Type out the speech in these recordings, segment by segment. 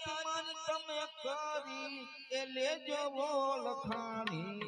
આત્માની તમે કરી એ લેજો ઓળખાણી રામ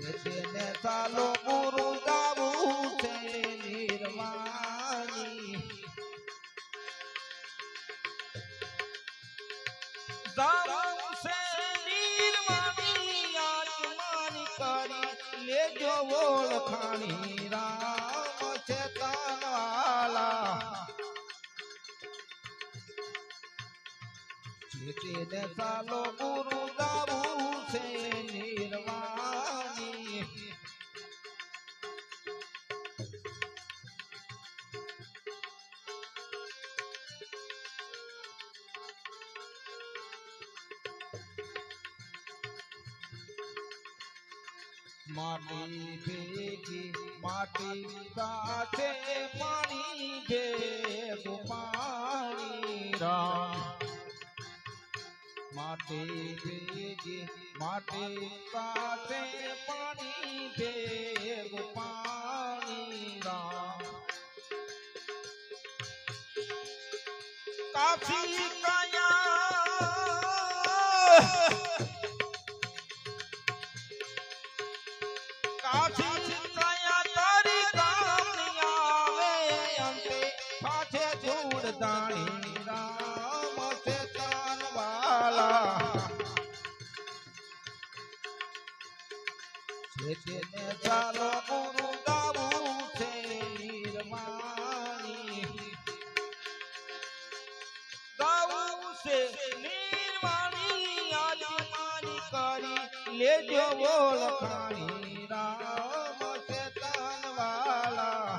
તેને ચાલો ગુરુ ગાવું છે નિર્વાણી લેજો ઓળખાણી રામ છે કાનવાલા જેને ચાલો ગુરુ ગાવું છે माटी भेगी माटी गाठे पानी भेग पानीरा माटी भेगी माटी गाठे पानी भेग पानी। काफ़ी का કરી બોલ ઓળખાણી રામ ચેતન વાલા.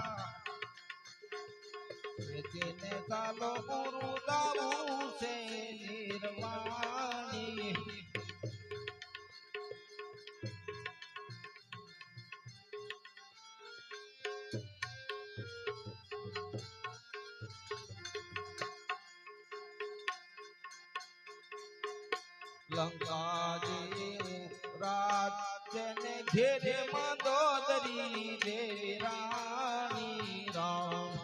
તેને ચાલો ગુરુ ગાવું છે નિર્વાણી. લંકા જેવું રાજ્યને ઘેરે મંદોદરી દેવી રાણી રામ.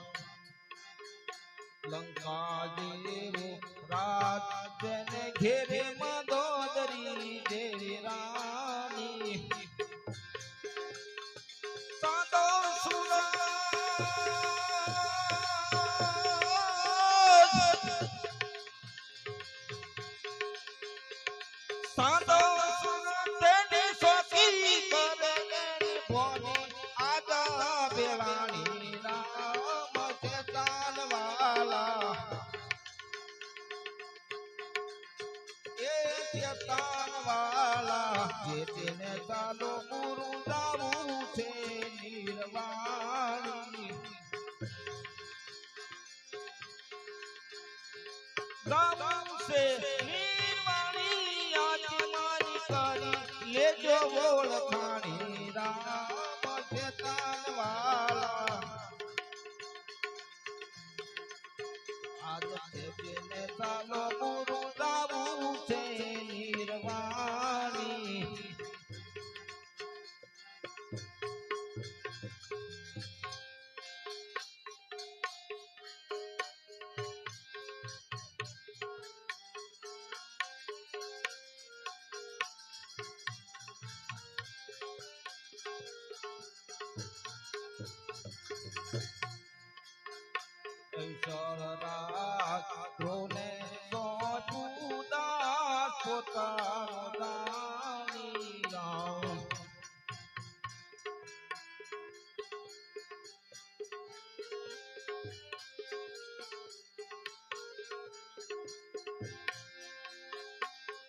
લંકા જેવું રાજ્યને ઘેરે મંદોદરી દેવી રાણી. સાદો સાંધો તાનવાલા જે તેને ચાલો ગુરુ જાવું છે નિર્વાણી. છે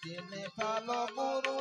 છે ને તેને ગુરુ